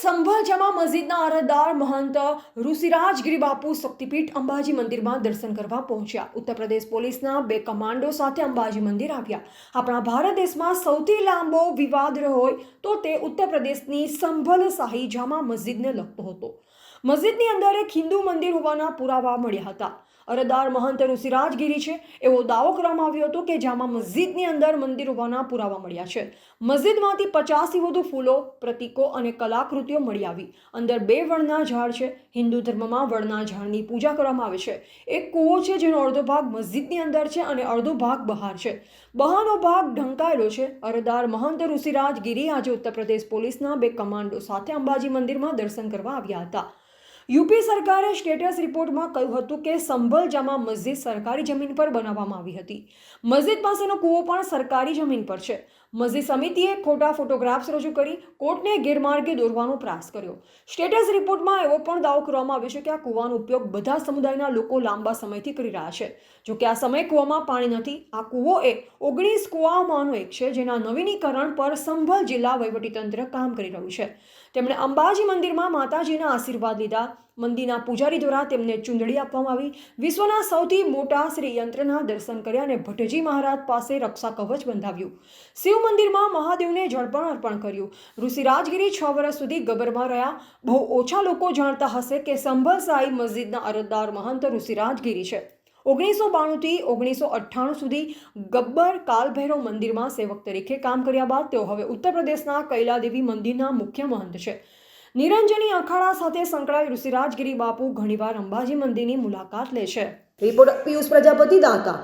સંભલ જમા મસ્જિદના અરજદાર મહંત ઋષિરાજગીરી બાપુ શક્તિપીઠ અંબાજી મંદિરમાં દર્શન કરવા પહોંચ્યા. ઉત્તર પ્રદેશ પોલીસના બે કમાન્ડો સાથે અંબાજી મંદિર આવ્યા. આપણા ભારત દેશમાં સૌથી લાંબો વિવાદ રહ્યો હોય તો તે ઉત્તર પ્રદેશની સંભલ શાહી જામા મસ્જિદને લગતો હતો. મસ્જિદની અંદર એક હિન્દુ મંદિર હોવાના પુરાવા મળ્યા હતા. અરજદાર મહંત ઋષિરાજગીરી છે. એવો દાવો કરવામાં આવ્યો હતો કે જામા મસ્જિદની અંદર મંદિર હોવાના પુરાવા મળ્યા છે. મસ્જિદમાંથી પચાસથી વધુ ફૂલો, પ્રતીકો અને કલાકૃતિઓ મળી આવી. અંદર બે વણના ઝાડ છે. હિન્દુ ધર્મમાં વણના ઝાડની પૂજા કરવામાં આવે છે. એક કૂવો છે જેનો અડધો ભાગ મસ્જિદની અંદર છે અને અડધો ભાગ બહાર છે. બહારનો ભાગ ઢંકાયેલો છે. અરદાર મહંત ઋષિરાજ ગીરી આજે ઉત્તર પ્રદેશ પોલીસના બે કમાન્ડો સાથે અંબાજી મંદિરમાં દર્શન કરવા આવ્યા હતા. યુપી સરકારે સ્ટેટસ રિપોર્ટમાં કહ્યું હતું કે સંભલ જામા મસ્જિદ સરકારી જમીન પર બનાવવામાં આવી હતી. મસ્જિદ પાસેનો કૂવો પણ સરકારી જમીન પર છે. મસ્જિદ સમિતિએ ખોટા ફોટોગ્રાફ્સ રજૂ કરી, કોર્ટને ગેરમાર્ગે દોરવાનો પ્રયાસ કર્યો. સ્ટેટસ રિપોર્ટમાં એવો પણ દાવો કરવામાં આવ્યો છે કે આ કૂવાનો ઉપયોગ બધા સમુદાયના લોકો લાંબા સમયથી કરી રહ્યા છે. જો કે આ સમય કૂવામાં પાણી નથી, આ કૂવો એ ઓગણીસ કૂવાઓમાંનો એક છે, જેના નવીનીકરણ પર સંભળ જિલ્લા વહીવટીતંત્ર કામ કરી રહ્યું છે. તેમણે અંબાજી મંદિરમાં માતાજીના આશીર્વાદ લીધા મંદિરના પૂજારી દ્વારા તેમને ચૂંદડી આપવામાં આવી. વિશ્વના સૌથી મોટા શ્રી યંત્રના દર્શન કર્યા અને ભટ્ટજી મહારાજ પાસે રક્ષા કવચ બંધાવ્યું. શિવ મંદિરમાં મહાદેવને જળપણ અર્પણ કર્યું. ઋષિરાજગીરી છ વર્ષ સુધી ગબરમાં રહ્યા. બહુ ઓછા લોકો જાણતા હશે કે સંભલ સાઈ મસ્જિદના અરજદાર મહંત ઋષિરાજગીરી છે. ઓગણીસો બાણુંથી ઓગણીસો અઠ્ઠાણું સુધી ગબ્બર કાલભૈરવ મંદિરમાં સેવક તરીકે કામ કર્યા બાદ તેઓ હવે ઉત્તર પ્રદેશના કૈલાદેવી મંદિરના મુખ્ય મહંત છે. નિરંજની અખાડા સાથે સંકળાયેલ ઋષિરાજગીરી બાપુ ઘણીવાર અંબાજી મંદિરની મુલાકાત લે છે. રિપોર્ટ પિયુષ પ્રજાપતિ દાતા.